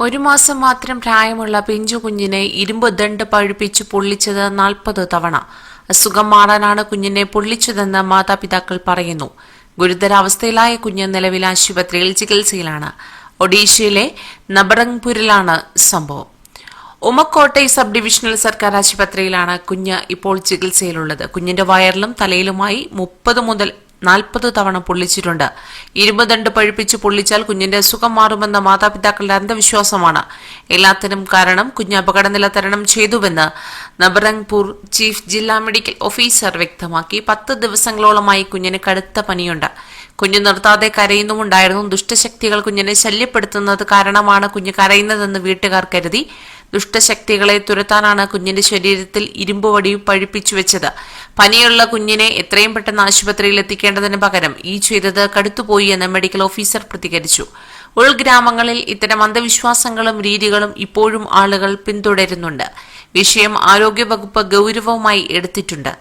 ഒരു മാസം മാത്രം പ്രായമുള്ള പിഞ്ചു കുഞ്ഞിനെ ഇരുമ്പ് ദണ്ട് പഴുപ്പിച്ച് പൊള്ളിച്ചത് നാൽപ്പത് തവണ. അസുഖം മാറാനാണ് കുഞ്ഞിനെ പൊള്ളിച്ചതെന്ന് മാതാപിതാക്കൾ പറയുന്നു. ഗുരുതരാവസ്ഥയിലായ കുഞ്ഞ് നിലവിൽ ആശുപത്രിയിൽ ചികിത്സയിലാണ്. ഒഡീഷയിലെ നബറംഗ്പൂരിലാണ് സംഭവം. ഉമക്കോട്ടെ സബ് ഡിവിഷണൽ സർക്കാർ ആശുപത്രിയിലാണ് കുഞ്ഞ് ഇപ്പോൾ ചികിത്സയിലുള്ളത്. കുഞ്ഞിന്റെ വയറിലും തലയിലുമായി മുപ്പത് മുതൽ നാൽപ്പത് തവണ പൊള്ളിച്ചിട്ടുണ്ട്. ഇരുമ്പുദണ്ട് പഴുപ്പിച്ച് പൊള്ളിച്ചാൽ കുഞ്ഞിന്റെ അസുഖം മാറുമെന്ന മാതാപിതാക്കളുടെ അന്ധവിശ്വാസമാണ്. എല്ലാത്തിനും കാരണം കുഞ്ഞ് അപകടനില തരണം ചെയ്തുവെന്ന് നബറംഗ്പൂർ ചീഫ് ജില്ലാ മെഡിക്കൽ ഓഫീസർ വ്യക്തമാക്കി. പത്ത് ദിവസങ്ങളോളമായി കുഞ്ഞിന് കടുത്ത പനിയുണ്ട്. കുഞ്ഞ് നിർത്താതെ കരയുന്നുമുണ്ടായിരുന്നു. ദുഷ്ടശക്തികൾ കുഞ്ഞിനെ ശല്യപ്പെടുത്തുന്നത് കാരണമാണ് കുഞ്ഞ് കരയുന്നതെന്ന് വീട്ടുകാർ കരുതി. ദുഷ്ടശക്തികളെ തുരത്താനാണ് കുഞ്ഞിന്റെ ശരീരത്തിൽ ഇരുമ്പ് വടി പഴിപ്പിച്ചു വെച്ചത്. പനിയുള്ള കുഞ്ഞിനെ എത്രയും പെട്ടെന്ന് ആശുപത്രിയിൽ എത്തിക്കേണ്ടതിന് പകരം ഈ ചെയ്തത് കടുത്തുപോയി എന്ന് മെഡിക്കൽ ഓഫീസർ പ്രതികരിച്ചു. ഉൾഗ്രാമങ്ങളിൽ ഇത്തരം അന്ധവിശ്വാസങ്ങളും രീതികളും ഇപ്പോഴും ആളുകൾ പിന്തുടരുന്നുണ്ട്. വിഷയം ആരോഗ്യവകുപ്പ് ഗൌരവമായി എടുത്തിട്ടുണ്ട്.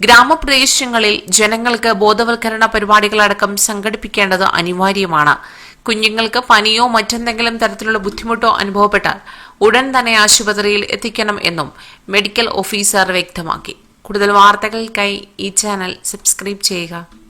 ഗ്രാമപ്രദേശങ്ങളിൽ ജനങ്ങൾക്ക് ബോധവൽക്കരണ പരിപാടികളടക്കം സംഘടിപ്പിക്കേണ്ടത് അനിവാര്യമാണ്. കുഞ്ഞുങ്ങൾക്ക് പനിയോ മറ്റെന്തെങ്കിലും തരത്തിലുള്ള ബുദ്ധിമുട്ടോ അനുഭവപ്പെട്ടാൽ ഉടൻ തന്നെ ആശുപത്രിയിൽ എത്തിക്കണം എന്നും മെഡിക്കൽ ഓഫീസർ വ്യക്തമാക്കി. കൂടുതൽ വാർത്തകൾക്കായി ഈ ചാനൽ സബ്സ്ക്രൈബ് ചെയ്യുക.